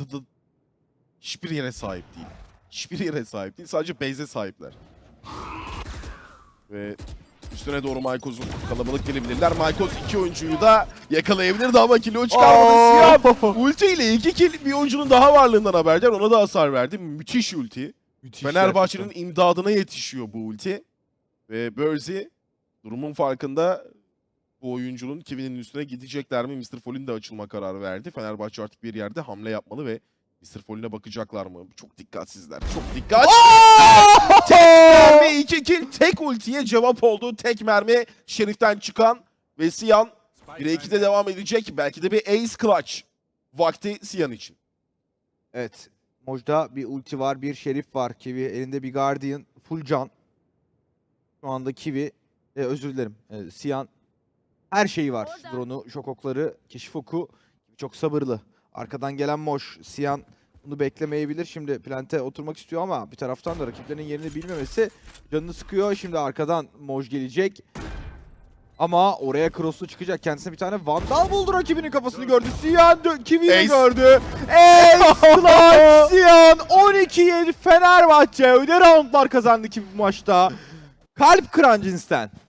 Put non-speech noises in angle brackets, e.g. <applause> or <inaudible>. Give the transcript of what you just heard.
haritada hiçbir yere sahip değil. Hiçbir yere sahip değil. Sadece base'e sahipler. Ve üstüne doğru Maykos'un kalabalık gelebilirler. Maykos iki oyuncuyu da yakalayabilirdi ama kilo çıkarmadı Siyam. <laughs> Ulti ile iki kill bir oyuncunun daha varlığından haberdar. Ona da hasar verdi. Müthiş ulti. Müthiş Fenerbahçe'nin imdadına yetişiyor bu ulti. Ve Bursey durumun farkında bu oyuncunun Kevin'in üstüne gidecekler mi? Mr. Fall'in de açılma kararı verdi. Fenerbahçe artık bir yerde hamle yapmalı ve Mr. Fall'ine bakacaklar mı? Çok dikkatsizler. Çok dikkat. tek mermi iki kill. Tek ultiye cevap oldu. Tek mermi Şerif'ten çıkan ve Siyan 1'e 2'de devam edecek. Belki de bir ace clutch vakti Siyan için. Evet. Moj'da bir ulti var, bir şerif var. Kiwi elinde bir Guardian, full can. Şu anda Kiwi, e, özür dilerim, e, Siyan her şeyi var. Drone'u, şok okları, keşif oku. Çok sabırlı. Arkadan gelen Moj, Siyan bunu beklemeyebilir. Şimdi plante oturmak istiyor ama bir taraftan da rakiplerinin yerini bilmemesi canını sıkıyor. Şimdi arkadan Moj gelecek. Ama oraya cross'lu çıkacak. Kendisine bir tane vandal buldu rakibinin kafasını gördü. Siyan Ace. gördü. Ace <laughs> Siyan 12-7 Fenerbahçe öde roundlar kazandı ki bu maçta. Kalp kıran cinsten.